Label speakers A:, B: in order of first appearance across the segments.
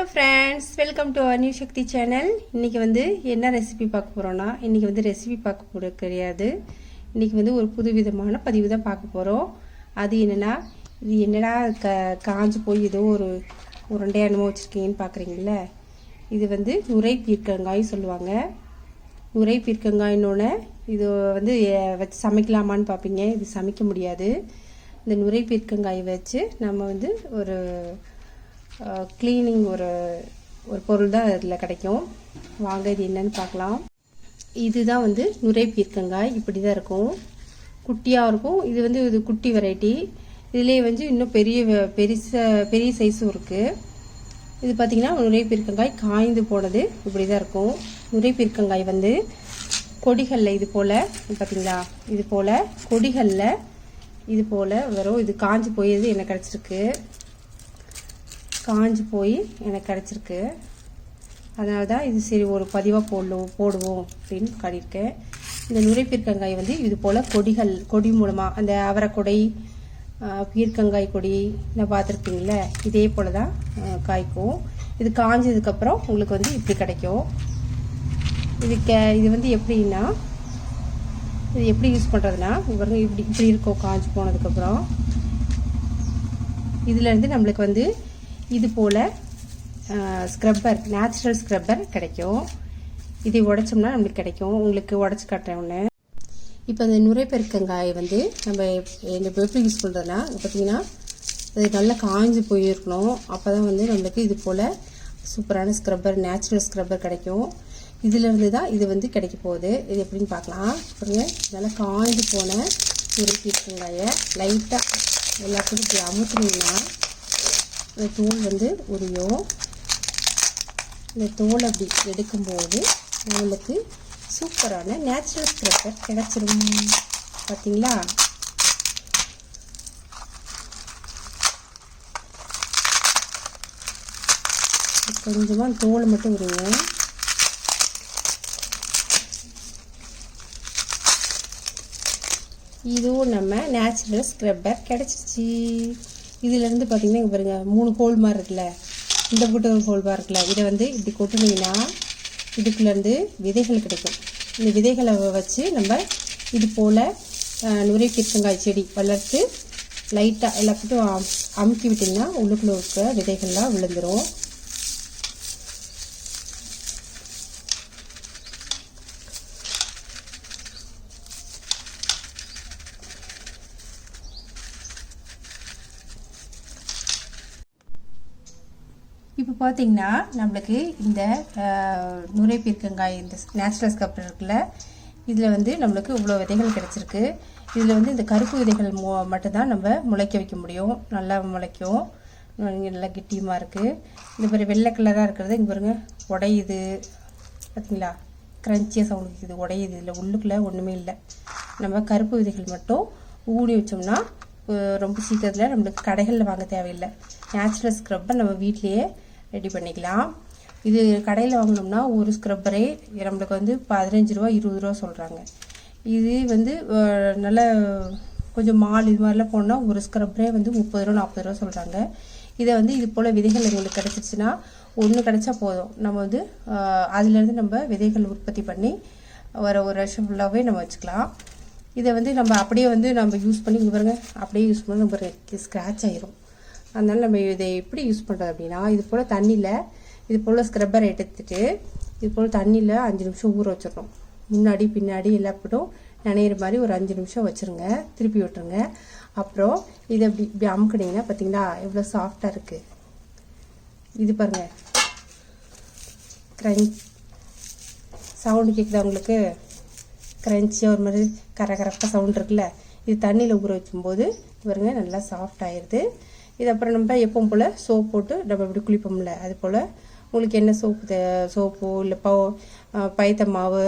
A: Hello friends welcome to new Sakthi channel இன்றைக்கி வந்து என்ன ரெசிபி பார்க்க போகிறோன்னா இன்றைக்கி வந்து ரெசிபி பார்க்க போகிறது கிடையாது. இன்றைக்கி வந்து ஒரு புது விதமான பதிவு தான் பார்க்க போகிறோம் அது என்னென்னா இது என்னடா க காஞ்சு போய் ஏதோ ஒரு உருண்டையாக என்னமோ வச்சுருக்கீங்கன்னு பார்க்குறீங்கள இது வந்து நுரை பீர்க்கங்காய் சொல்லுவாங்க. நுரை பீர்க்கங்காயினோட இது வந்து வச்சு சமைக்கலாமான்னு பார்ப்பீங்க. இது சமைக்க முடியாது. இந்த நுரை பீர்க்கங்காய் வச்சு நம்ம வந்து ஒரு க்ளீனிங் ஒரு ஒரு பொருள் தான் இதில் கிடைக்கும். வாங்க இது என்னன்னு பார்க்கலாம். இதுதான் வந்து நுரை பீர்க்கங்காய். இப்படி தான் இருக்கும். குட்டியாக இருக்கும். இது வந்து இது குட்டி வெரைட்டி இதுலேயே வந்து இன்னும் பெரிய வ- பெருச பெரிய சைஸும் இருக்குது இது பார்த்திங்கன்னா நுரை பீர்க்கங்காய் காய்ந்து போனது. இப்படி தான் இருக்கும். நுரை பீர்க்கங்காய் வந்து கொடிகளில் இது போல் பார்த்தீங்களா இது போல் கொடிகளில் இது போல் வரும். இது காஞ்சி போயது எனக்கு கிடச்சிருக்கு? காஞ்சு போய் எனக்கு கிடச்சிருக்கு. அதனால தான் இது சரி ஒரு பதிவாக போடணும் போடுவோம் அப்படின்னு காட்டியிருக்கேன். இந்த நுரைப்பீர்க்கங்காய் வந்து இது போல் கொடிகள் கொடி மூலமாக அந்த அவரைக்கொடை பீர்க்கங்காய் கொடி நான் பார்த்துருப்பீங்கள இதே போல் தான் காய்க்கும். இது காஞ்சதுக்கப்புறம் உங்களுக்கு வந்து இப்படி கிடைக்கும். இது கே இது வந்து எப்படின்னா இது எப்படி யூஸ் பண்ணுறதுனா இவருங்க இப்படி இப்படி இருக்கும் காஞ்சு போனதுக்கப்புறம் இதுலேருந்து நம்மளுக்கு வந்து இது போல் ஸ்க்ரப்பர் நேச்சுரல் ஸ்க்ரப்பர் கிடைக்கும். இதை உடைச்சோம்னா நம்மளுக்கு கிடைக்கும். உங்களுக்கு உடச்சி காட்டுறேன் ஒன்று இப்போ இந்த நுரைப்பெருக்கங்காயை வந்து நம்ம இந்த எப்படி யூஸ் பண்ணுறதுனா பார்த்தீங்கன்னா அது நல்லா காய்ஞ்சி போயிருக்கணும். அப்போ தான் வந்து நம்மளுக்கு இது போல் சூப்பரான ஸ்க்ரப்பர் நேச்சுரல் ஸ்க்ரப்பர் கிடைக்கும். இதிலிருந்து தான் இது வந்து கிடைக்க போகுது. இது எப்படின்னு பார்க்கலாம். பாருங்க. நல்லா காய்ந்து போன நுரைப்பெருக்கங்காயை லைட்டாக எல்லாத்துக்கும் இப்படி அமுத்துனீங்கன்னா இந்த தோல் வந்து உரியும். இந்த தோல் அப்படி எடுக்கும்போது நம்மளுக்கு சூப்பரான நேச்சுரல் ஸ்க்ரப்பர் கிடச்சிரும். பார்த்தீங்களா கொஞ்சமாக தோல் மட்டும் விடுங்க இதுவும் நம்ம நேச்சுரல் ஸ்க்ரப்பர் கிடச்சிச்சு. இதுலேருந்து பார்த்தீங்கன்னா இங்கே பாருங்கள் மூணு ஹோல் மாதிரி இருக்குல்ல. இந்த போட்டு ஒரு ஹோல் மாதிரி இருக்குல்ல. இதை வந்து இப்படி கொட்டுனீங்கன்னா இதுக்குள்ளேருந்து விதைகள் கிடைக்கும். இந்த விதைகளை வச்சு நம்ம இது போல் நுரை பீர்க்கங்காய் செடி வளர்த்து லைட்டாக எல்லாத்துக்கும் அமுக்கி விட்டிங்கன்னா உள்ளுக்குள்ளே இருக்க விதைகள்லாம் விழுந்துடும் இப்போ பார்த்தீங்கன்னா நம்மளுக்கு இந்த நுரை பீர்க்கங்காய் இந்த நேச்சுரல்ஸ் கப் இருக்குல்ல இதில் வந்து நம்மளுக்கு இவ்வளோ விதைகள் கிடச்சிருக்கு. இதில் வந்து இந்த கருப்பு விதைகள் மு மட்டும்தான் நம்ம முளைக்க வைக்க முடியும். நல்லா முளைக்கும். நல்லா கிட்டியமாக இருக்குது இந்த மாதிரி வெள்ளை கலராக இருக்கிறது இங்கே பாருங்க உடையுது. பார்த்தீங்களா க்ரன்ச்சியாக சவுண்ட் இது உடையுது. இல்லை உள்ளுக்குள்ளே ஒன்றுமே இல்லை. நம்ம கருப்பு விதைகள் மட்டும் ஊடி வச்சோம்னா ரொம்ப சீக்கிரத்தில் நம்மளுக்கு கடைகளில் வாங்க தேவையில்லை. நேச்சுரல் ஸ்க்ரப்பை நம்ம வீட்லேயே ரெடி பண்ணிக்கலாம். இது கடையில் வாங்கினோம்னா ஒரு ஸ்க்ரப்பரே நம்மளுக்கு வந்து பதினஞ்சு ரூபா இருபது ரூபா சொல்கிறாங்க இது வந்து நல்ல கொஞ்சம் மால் இது மாதிரிலாம் போனால் ஒரு ஸ்க்ரப்பரே வந்து முப்பது ரூபா நாற்பது ரூபா சொல்கிறாங்க இதை வந்து இது போல் விதைகள் எங்களுக்கு கிடச்சிருச்சுன்னா ஒன்று கிடச்சா போதும். நம்ம வந்து அதுலேருந்து நம்ம விதைகள் உற்பத்தி பண்ணி வர ஒரு வருஷம் ஃபுல்லாகவே நம்ம வச்சுக்கலாம். இதை வந்து நம்ம அப்படியே வந்து நம்ம யூஸ் பண்ணி இங்க அப்படியே யூஸ் பண்ணி நம்ம ஸ்க்ராட்ச் ஆயிரும். அதனால் நம்ம இதை எப்படி யூஸ் பண்ணுறது அப்படின்னா இது போல் தண்ணியில் இது போல் ஸ்க்ரப்பர் எடுத்துட்டு இது போல் தண்ணியில் அஞ்சு நிமிஷம் ஊற வச்சிடணும். முன்னாடி பின்னாடி எல்லா பட்டும் நனையிற மாதிரி ஒரு அஞ்சு நிமிஷம் வச்சுருங்க. திருப்பி விட்டுருங்க. அப்புறம் இதை இப்படி இப்படி அமுக்குனீங்கன்னா பார்த்தீங்களா எவ்வளோ சாஃப்டாக இருக்குது இது பாருங்க. க்ரன்ச் சவுண்டு கேட்குதா உங்களுக்கு? க்ரன்ச்சியாக ஒரு மாதிரி கரகரப்பாக சவுண்ட் இருக்குல்ல. இது தண்ணியில் ஊற வைக்கும்போது பாருங்க நல்லா சாஃப்ட் ஆயிடுது இது அப்புறம் நம்ம எப்பவும் போல் சோப் போட்டு நம்ம இப்படி குளிப்போம்ல. அது போல் உங்களுக்கு என்ன சோப்பு சோப்போ இல்லை பவு பயத்த மாவு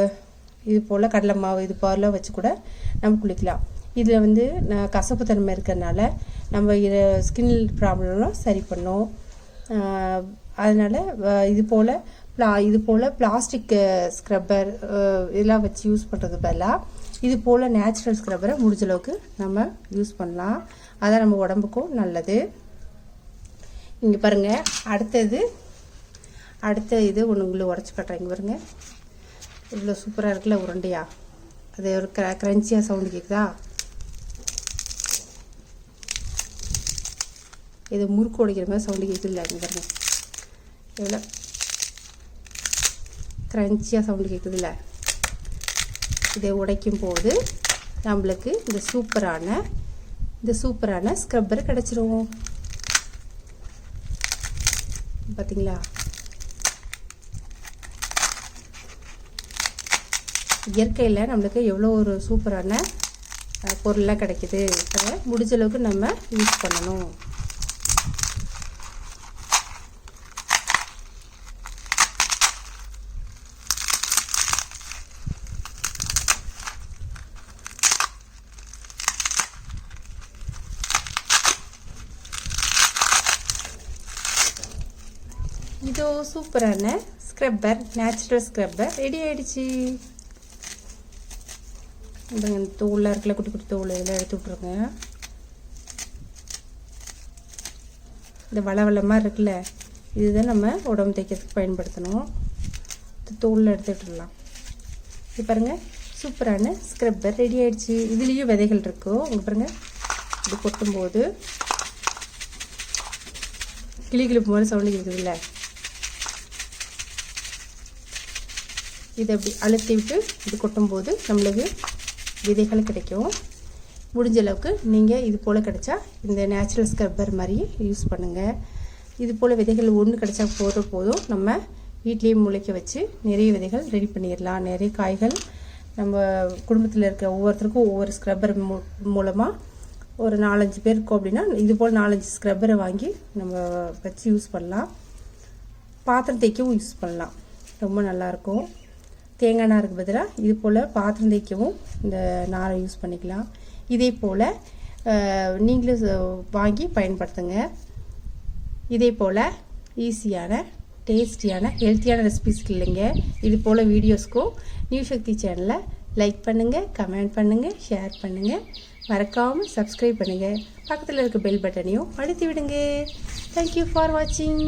A: இது போல் கடலை மாவு இது போல வச்சு கூட நம்ம குளிக்கலாம். இதில் வந்து நான் கசப்பு தன்மை இருக்கிறதுனால நம்ம இதை ஸ்கின் ப்ராப்ளம்லாம் சரி பண்ணும். அதனால் இது போல் பிளா இது போல் பிளாஸ்டிக் ஸ்க்ரப்பர் இதெல்லாம் வச்சு யூஸ் பண்ணுறது பதிலாக இது போல் நேச்சுரல் ஸ்க்ரப்பரை முடிஞ்ச அளவுக்கு நம்ம யூஸ் பண்ணலாம். அதான் நம்ம உடம்புக்கும் நல்லது. இங்கே பாருங்கள் அடுத்தது அடுத்த இது ஒன்று உங்களை உடச்சி இங்கே பாருங்க. இவ்வளோ சூப்பராக இருக்குல்ல உருண்டையா? அது ஒரு க்ர க்ரன்ச்சியாக சவுண்டு கேட்குதா இது முறுக்கு உடைக்கிற மாதிரி சவுண்டு கேட்குதுல்ல இங்கே பாருங்க. எவ்வளோ க்ரன்ச்சியாக சவுண்டு கேட்குதுல்ல இதை உடைக்கும் போது நம்மளுக்கு இந்த சூப்பரான இந்த சூப்பரான ஸ்க்ரப்பர் கிடச்சிரும். பார்த்தீங்களா இயற்கையில் நம்மளுக்கு எவ்வளோ ஒரு சூப்பரான பொருளாக பொருள்லாம் கிடைக்குது. அதை முடிஞ்ச அளவுக்கு நம்ம யூஸ் பண்ணணும். இதோ சூப்பரான ஸ்க்ரப்பர் நேச்சுரல் ஸ்க்ரப்பர் ரெடி ஆயிடுச்சு. இந்த தோல்லாம் இருக்குல்ல குட்டி குட்டி தோல் இதெல்லாம் எடுத்து விட்ருங்க இந்த வளவளமாக மாதிரி இருக்குல்ல இதுதான் நம்ம உடம்பு தைக்கிறதுக்கு பயன்படுத்தணும். இந்த தோலில் எடுத்துகிட்டுலாம் இது பாருங்கள் சூப்பரான ஸ்க்ரப்பர் ரெடி ஆயிடுச்சு. இதுலேயும் விதைகள் இருக்கும் இங்கே பாருங்கள் இது கொட்டும்போது கிளி கிளிப்பு மாதிரி சவுண்டு கேட்குதுல்ல இதை அப்படி அழுத்தி விட்டு இது கொட்டும்போது நம்மளுக்கு விதைகள் கிடைக்கும். முடிஞ்ச அளவுக்கு நீங்கள் இது போல் கிடைச்சா இந்த நேச்சுரல் ஸ்க்ரப்பர் மாதிரி யூஸ் பண்ணுங்கள் இது போல் விதைகள் ஒன்று கிடைச்சா போகிற போதும். நம்ம வீட்லேயே முளைக்க வச்சு நிறைய விதைகள் ரெடி பண்ணிடலாம். நிறைய காய்கள் நம்ம குடும்பத்தில் இருக்க ஒவ்வொருத்தருக்கும் ஒவ்வொரு ஸ்க்ரப்பர் மூ மூலமாக ஒரு நாலஞ்சு பேர் இருக்கோம் அப்படின்னா இது போல் நாலஞ்சு ஸ்க்ரப்பரை வாங்கி நம்ம வச்சு யூஸ் பண்ணலாம். பாத்திரம் தேய்க்கவும் யூஸ் பண்ணலாம். ரொம்ப நல்லாயிருக்கும் தேங்காய் நாருக்கு பதிலாக இது போல் பாத்திரம் தேய்க்கவும் இந்த நாரை யூஸ் பண்ணிக்கலாம். இதே போல் நீங்களும் வாங்கி பயன்படுத்துங்க. இதே போல் ஈஸியான டேஸ்டியான ஹெல்த்தியான ரெசிபிஸ் இல்லைங்க. இது போல் வீடியோஸ்க்கும் நியூ சக்தி சேனலை லைக் பண்ணுங்கள் கமெண்ட் பண்ணுங்கள் ஷேர் பண்ணுங்கள் மறக்காமல் சப்ஸ்கிரைப் பண்ணுங்கள் பக்கத்தில் இருக்க பெல் பட்டனையும் அழுத்தி விடுங்க. தேங்க்யூ ஃபார் வாட்சிங்